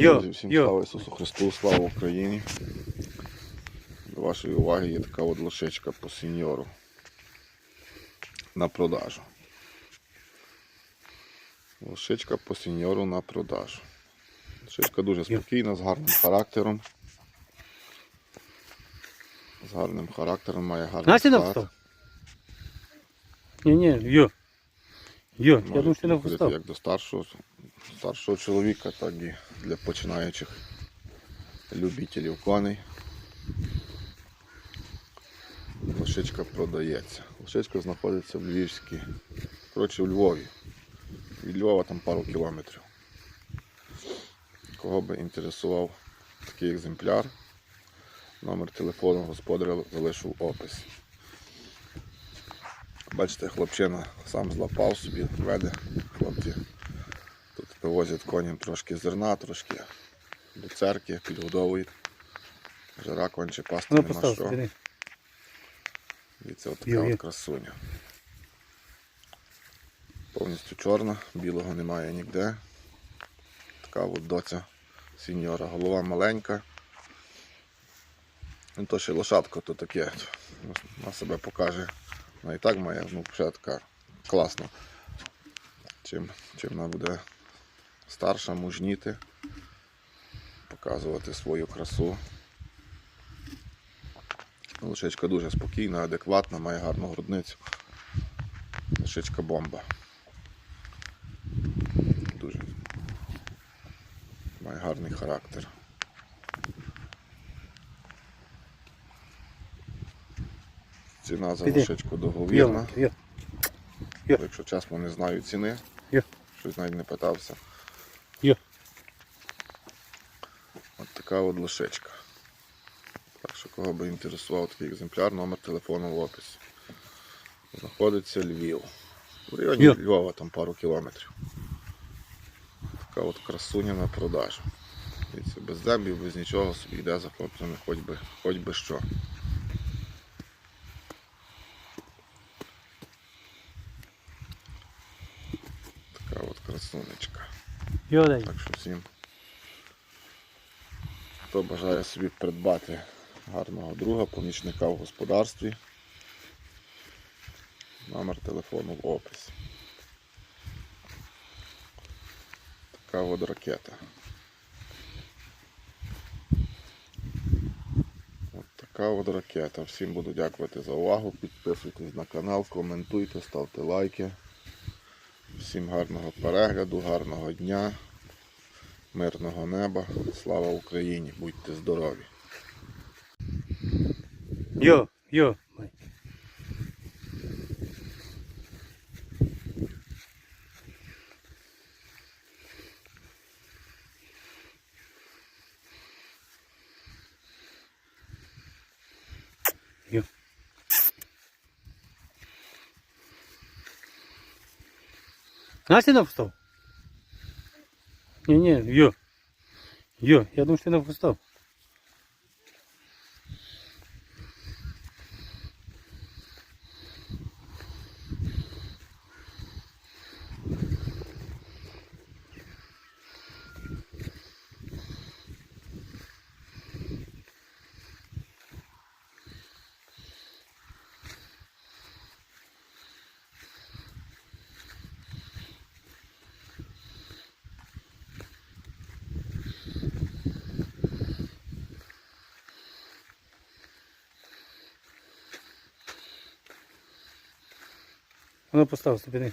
Йо, Друзі, всім йо. слава Ісусу Христу, слава Україні. До вашої уваги є така от лошечка по сеньору на продажу. Лошечка по сеньору на продажу. Лошечка дуже спокійна, з гарним характером. З гарним характером, має гарний Настя склад. Ні, ні, йо. Йо, я думаю, що не встав. як до старшого, старшого чоловіка, так і для починаючих любителів коней. Лошичка продається. Лошичка знаходиться в Львівській. Коротше, у Львові. Від Львова там пару кілометрів. Кого би інтересував такий екземпляр, номер телефону господаря залишу в описі. Бачите, хлопчина сам злапав собі, веде хлопці. Тут привозять коням трошки зерна, трошки до церкви, підгодовують. Жара конче пасти Ну, нема що. І це така от красуня. Повністю чорна, білого немає ніде. Така от доця сіньора. Голова маленька. Ну то ще лошадка то таке. На себе покаже. Вона і так має, ну така класна. Чим, чим вона буде старша, мужніти, показувати свою красу. Лошичка дуже спокійна, адекватна, має гарну грудницю. Лошичка бомба. Дуже має гарний характер. Ціна за Піди. лошичку договірна. Якщо чесно не знаю ціни, щось навіть не питався. От така от лошечка. Так що кого би інтересував такий екземпляр, номер телефону в описі. Знаходиться Львів. В районі Йо. Львова там пару кілометрів. Така от красуня на продажу. Без землів, без нічого собі йде за хлопцями, хоч би, хоч би що. Така от красунечка. Так що всім, хто бажає собі придбати гарного друга, помічника в господарстві, номер телефону в описі. Така от ракета. Така от ракета. Всім буду дякувати за увагу. Підписуйтесь на канал, коментуйте, ставте лайки. Всім гарного перегляду, гарного дня, мирного неба. Слава Україні! Будьте здорові! Йо, йо. Настя на встав? Ні, йо. Йо, я думаю, що ти не встав. Воно постав ступини.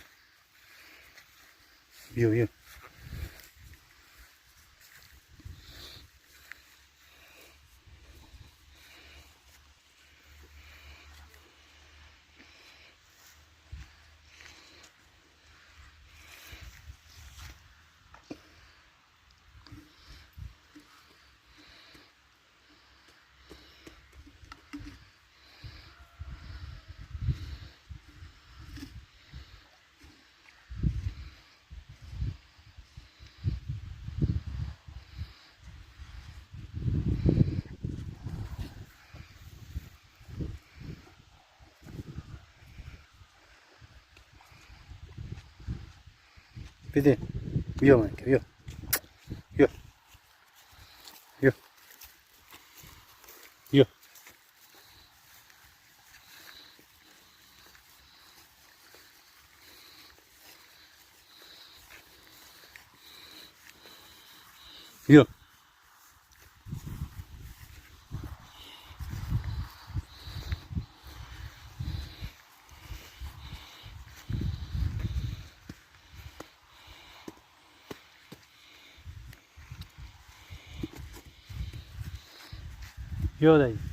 Йо, йо. Піди. Йо, маленький, йо. Йо. Йо. Йо. Йо. યોજાઈ